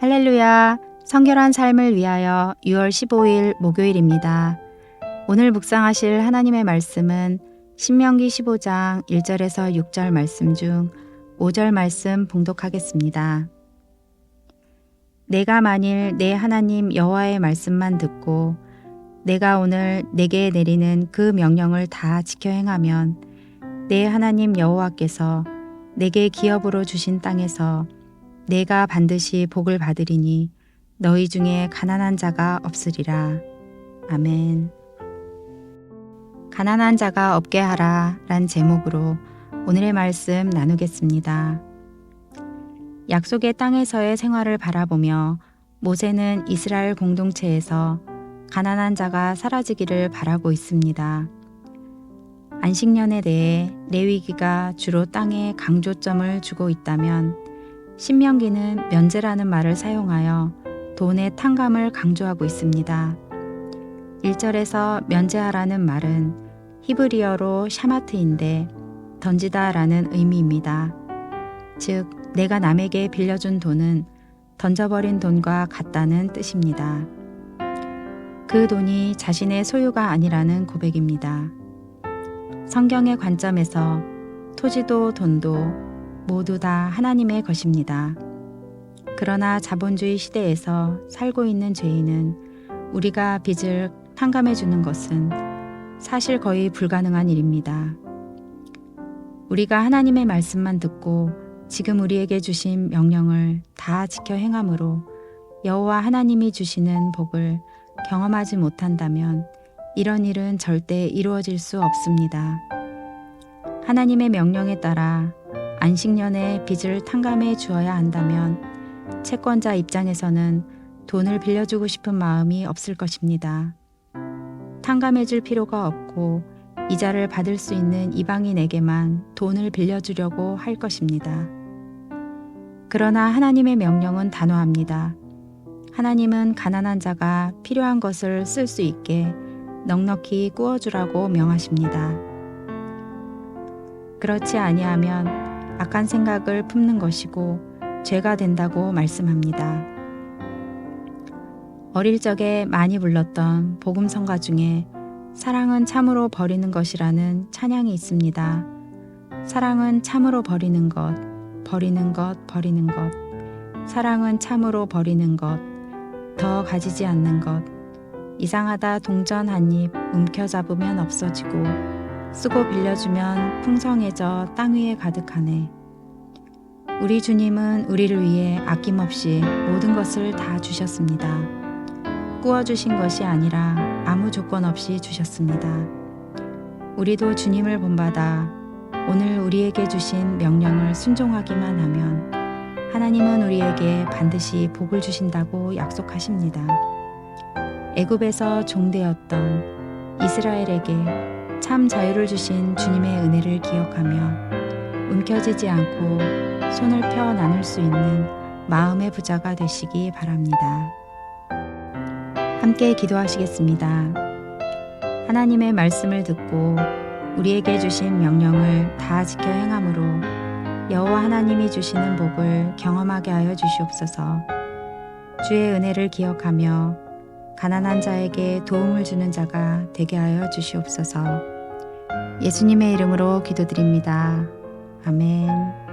할렐루야. 성결한 삶을 위하여 6월 15일 목요일입니다. 오늘 묵상하실 하나님의 말씀은 신명기 15장 1절에서 6절 말씀 중 5절 말씀 봉독하겠습니다. 내가 만일 내 하나님 여호와의 말씀만 듣고 내가 오늘 내게 내리는 그 명령을 다 지켜 행하면 내 하나님 여호와께서 내게 기업으로 주신 땅에서 내가 반드시 복을 받으리니 너희 중에 가난한 자가 없으리라. 아멘. 가난한 자가 없게 하라 란 제목으로 오늘의 말씀 나누겠습니다. 약속의 땅에서의 생활을 바라보며 모세는 이스라엘 공동체에서 가난한 자가 사라지기를 바라고 있습니다. 안식년에 대해 레위기가 주로 땅에 강조점을 주고 있다면 신명기는 면제라는 말을 사용하여 돈의 탕감을 강조하고 있습니다. 1절에서 면제하라는 말은 히브리어로 샤마트인데 던지다 라는 의미입니다. 즉, 내가 남에게 빌려준 돈은 던져버린 돈과 같다는 뜻입니다. 그 돈이 자신의 소유가 아니라는 고백입니다. 성경의 관점에서 토지도 돈도 모두 다 하나님의 것입니다. 그러나 자본주의 시대에서 살고 있는 죄인은 우리가 빚을 탕감해 주는 것은 사실 거의 불가능한 일입니다. 우리가 하나님의 말씀만 듣고 지금 우리에게 주신 명령을 다 지켜 행함으로 여호와 하나님이 주시는 복을 경험하지 못한다면 이런 일은 절대 이루어질 수 없습니다. 하나님의 명령에 따라 안식년에 빚을 탕감해 주어야 한다면 채권자 입장에서는 돈을 빌려주고 싶은 마음이 없을 것입니다. 탕감해 줄 필요가 없고 이자를 받을 수 있는 이방인에게만 돈을 빌려주려고 할 것입니다. 그러나 하나님의 명령은 단호합니다. 하나님은 가난한 자가 필요한 것을 쓸 수 있게 넉넉히 꾸어주라고 명하십니다. 그렇지 아니하면 악한 생각을 품는 것이고 죄가 된다고 말씀합니다. 어릴 적에 많이 불렀던 복음성가 중에 사랑은 참으로 버리는 것이라는 찬양이 있습니다. 사랑은 참으로 버리는 것, 버리는 것, 버리는 것. 사랑은 참으로 버리는 것, 더 가지지 않는 것. 이상하다 동전 한 입 움켜잡으면 없어지고 쓰고 빌려주면 풍성해져 땅 위에 가득하네. 우리 주님은 우리를 위해 아낌없이 모든 것을 다 주셨습니다. 꾸어주신 것이 아니라 아무 조건 없이 주셨습니다. 우리도 주님을 본받아 오늘 우리에게 주신 명령을 순종하기만 하면 하나님은 우리에게 반드시 복을 주신다고 약속하십니다. 애굽에서 종되었던 이스라엘에게 참 자유를 주신 주님의 은혜를 기억하며 움켜쥐지 않고 손을 펴 나눌 수 있는 마음의 부자가 되시기 바랍니다. 함께 기도하시겠습니다. 하나님의 말씀을 듣고 우리에게 주신 명령을 다 지켜 행함으로 여호와 하나님이 주시는 복을 경험하게 하여 주시옵소서. 주의 은혜를 기억하며 가난한 자에게 도움을 주는 자가 되게 하여 주시옵소서. 예수님의 이름으로 기도드립니다. 아멘.